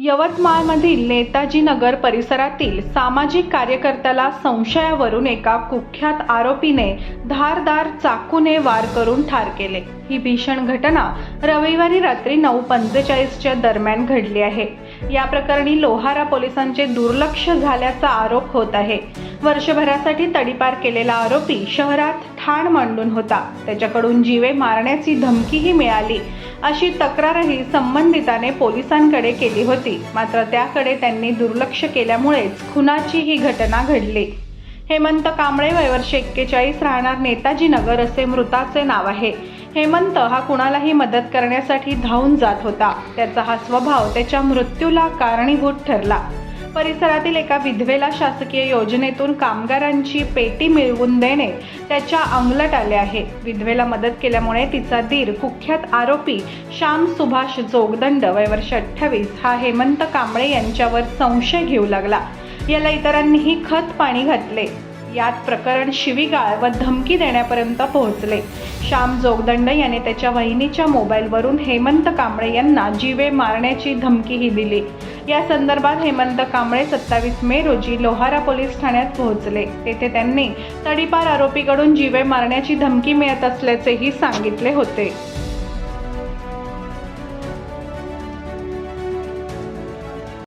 यवतमाळमधील नेताजी नगर परिसरातील सामाजिक कार्यकर्त्याला संशयावरून एका कुख्यात आरोपीने धारदार चाकूने वार करून ठार केले. ही भीषण घटना रविवारी रात्री नऊ पंचेचाळीसच्या दरम्यान घडली आहे. या प्रकरणी लोहारा पोलिसांचे दुर्लक्ष झाल्याचा आरोप होत आहे. वर्षभरासाठी तडीपार केलेला आरोपी शहरात ठाण मांडून होता. त्याच्याकडून जीवे मारण्याची धमकीही मिळाली. अशी तक्रारही संबंधिताने पोलिसांकडे केली होती. मात्र त्याकडे त्यांनी दुर्लक्ष केल्यामुळेच खुनाची ही घटना घडली. हेमंत कांबळे वयवर्ष एक्केचाळीस राहणार नेताजी नगर असे मृताचे नाव आहे. हेमंत हा कुणालाही मदत करण्यासाठी धावून जात होता. त्याचा हा स्वभाव त्याच्या मृत्यूला कारणीभूत ठरला. परिसरातील एका विधवेला शासकीय योजनेतून कामगारांची पेटी मिळवून देणे त्याच्या अंगलट आले आहे. विधवेला मदत केल्यामुळे तिचा दीर कुख्यात आरोपी श्याम सुभाष जोगदंड वयवर्ष अठ्ठावीस हा हेमंत कांबळे यांच्यावर संशय घेऊ लागला. याला इतरांनीही खत पाणी घातले. यात प्रकरण शिवीगाळ व धमकी देण्यापर्यंत पोहोचले. श्याम जोगदंड याने त्याच्या वहिनीच्या मोबाईलवरून हेमंत कांबळे यांना जीवे मारण्याची धमकीही दिली. या संदर्भात हेमंत कांबळे सत्तावीस मे रोजी लोहारा पोलीस ठाण्यात पोहोचले. तेथे त्यांनी तडीपार आरोपीकडून जीवे मारण्याची धमकी मिळत असल्याचेही सांगितले होते.